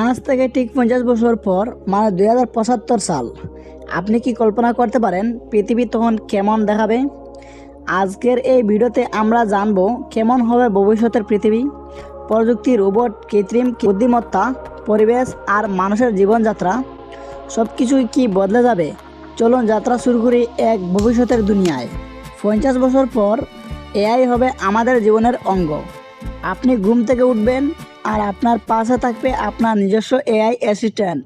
আজ থেকে ঠিক পঞ্চাশ বছর পর মানে দুই হাজার পঁচাত্তর সাল, আপনি কি কল্পনা করতে পারেন পৃথিবী তখন কেমন দেখাবে? আজকের এই ভিডিওতে আমরা জানব কেমন হবে ভবিষ্যতের পৃথিবী, প্রযুক্তি, রোবট, কৃত্রিম বুদ্ধিমত্তা, পরিবেশ আর মানুষের জীবনযাত্রা সব কিছুই কি বদলে যাবে? চলুন যাত্রা শুরু করি এক ভবিষ্যতের দুনিয়ায়। পঞ্চাশ বছর পর, এআই হবে আমাদের জীবনের অঙ্গ। আপনি ঘুম থেকে উঠবেন আর আপনার পাশে থাকবে আপনার নিজস্ব এআই অ্যাসিস্ট্যান্ট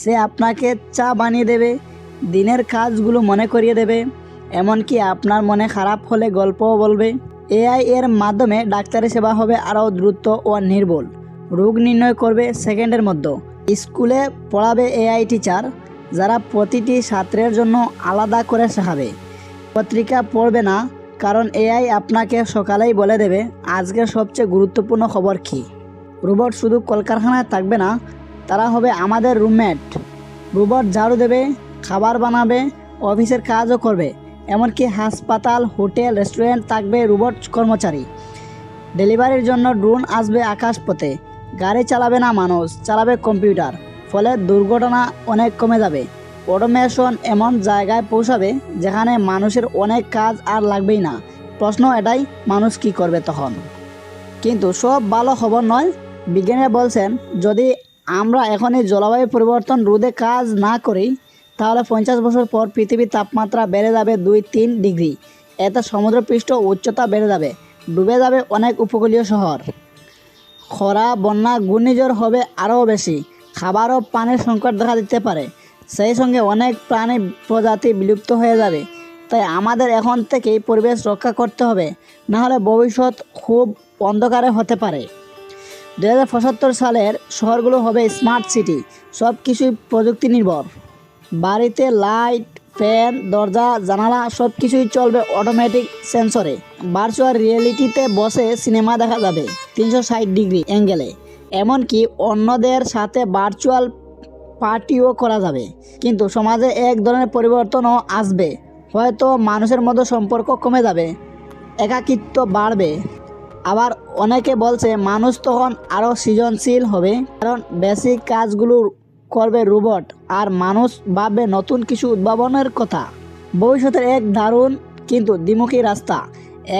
সে আপনাকে চা বানিয়ে দেবে, দিনের কাজগুলো মনে করিয়ে দেবে, এমনকি আপনার মনে খারাপ হলে গল্পও বলবে। এআই এর মাধ্যমে ডাক্তারি সেবা হবে আরও দ্রুত ও নির্ভুল রোগ নির্ণয় করবে সেকেন্ডের মধ্যে। স্কুলে পড়াবে এআই টিচার যারা প্রতিটি ছাত্রের জন্য আলাদা করে শেখাবে। পত্রিকা পড়বে না, কারণ এআই আপনাকে সকালেই বলে দেবে, আজকের সবচেয়ে গুরুত্বপূর্ণ খবর কী? রোবট শুধু কলকারখানায় থাকবে না, তারা হবে আমাদের রুমমেট। রোবট ঝাড়ু দেবে, খাবার বানাবে, অফিসের কাজও করবে, এমনকি হাসপাতাল, হোটেল, রেস্টুরেন্ট থাকবে রোবট কর্মচারী। ডেলিভারির জন্য ড্রোন আসবে আকাশপথে। গাড়ি চালাবে না মানুষ, চালাবে কম্পিউটার, ফলে দুর্ঘটনা অনেক কমে যাবে। অটোমেশন এমন জায়গায় পৌঁছাবে যেখানে মানুষের অনেক কাজ আর লাগবেই না। প্রশ্ন এটাই, মানুষ কি করবে তখন? কিন্তু সব ভালো খবর নয় বিজ্ঞানীরা বলছেন, যদি আমরা এখনই জলবায়ু পরিবর্তন রোধে কাজ না করি, তাহলে পঞ্চাশ বছর পর পৃথিবীর তাপমাত্রা বেড়ে যাবে দুই তিন ডিগ্রি। এতে সমুদ্রপৃষ্ঠ উচ্চতা বেড়ে যাবে, ডুবে যাবে অনেক উপকূলীয় শহর। খরা, বন্যা, ঘূর্ণিঝড় হবে আরও বেশি, খাবার ও পানির সংকট দেখা দিতে পারে। সেই সঙ্গে অনেক প্রাণী প্রজাতি বিলুপ্ত হয়ে যাবে। তাই আমাদের এখন থেকেই পরিবেশ রক্ষা করতে হবে, নাহলে ভবিষ্যৎ খুব অন্ধকারে হতে পারে। দু হাজার পঁচাত্তর সালের শহরগুলো হবে স্মার্ট সিটি সব কিছুই প্রযুক্তি নির্ভর বাড়িতে লাইট ফ্যান দরজা, জানালা সব কিছুই চলবে অটোমেটিক সেন্সরে ভার্চুয়াল রিয়েলিটিতে বসে সিনেমা দেখা যাবে, তিনশো ষাট ডিগ্রি অ্যাঙ্গেলে এমনকি অন্যদের সাথে ভার্চুয়াল পার্টিও করা যাবে। কিন্তু সমাজে এক ধরনের পরিবর্তনও আসবে। হয়তো মানুষের মধ্যে সম্পর্ক কমে যাবে, একাকিত্ব বাড়বে। আবার অনেকে বলছে, মানুষ তখন আরও সৃজনশীল হবে। কারণ বেসিক কাজগুলো করবে রোবট, আর মানুষ ভাববে নতুন কিছু উদ্ভাবনের কথা। ভবিষ্যতের এক দারুণ কিন্তু দ্বিমুখী রাস্তা।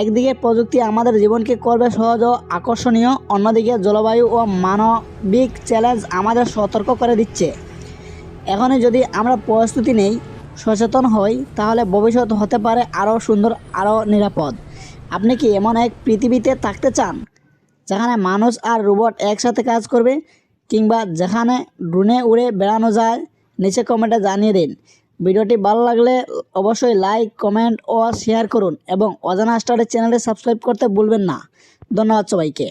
একদিকে প্রযুক্তি আমাদের জীবনকে করবে সহজ ও আকর্ষণীয়, অন্যদিকে জলবায়ু ও মানবিক চ্যালেঞ্জ আমাদের সতর্ক করে দিচ্ছে। এখনই যদি আমরা প্রস্তুতি নেই, সচেতন হই, তাহলে ভবিষ্যৎ হতে পারে আরও সুন্দর আরও নিরাপদ। আপনি কি এমন এক পৃথিবীতে থাকতে চান, যেখানে মানুষ আর রোবট একসাথে কাজ করবে, কিংবা যেখানে ড্রোনে উড়ে বেড়ানো যায়? নিচে কমেন্টে জানিয়ে দিন। ভিডিওটি ভালো লাগলে অবশ্যই লাইক, কমেন্ট ও শেয়ার করুন এবং অজানা স্টারের চ্যানেলে সাবস্ক্রাইব করতে ভুলবেন না। ধন্যবাদ সবাইকে।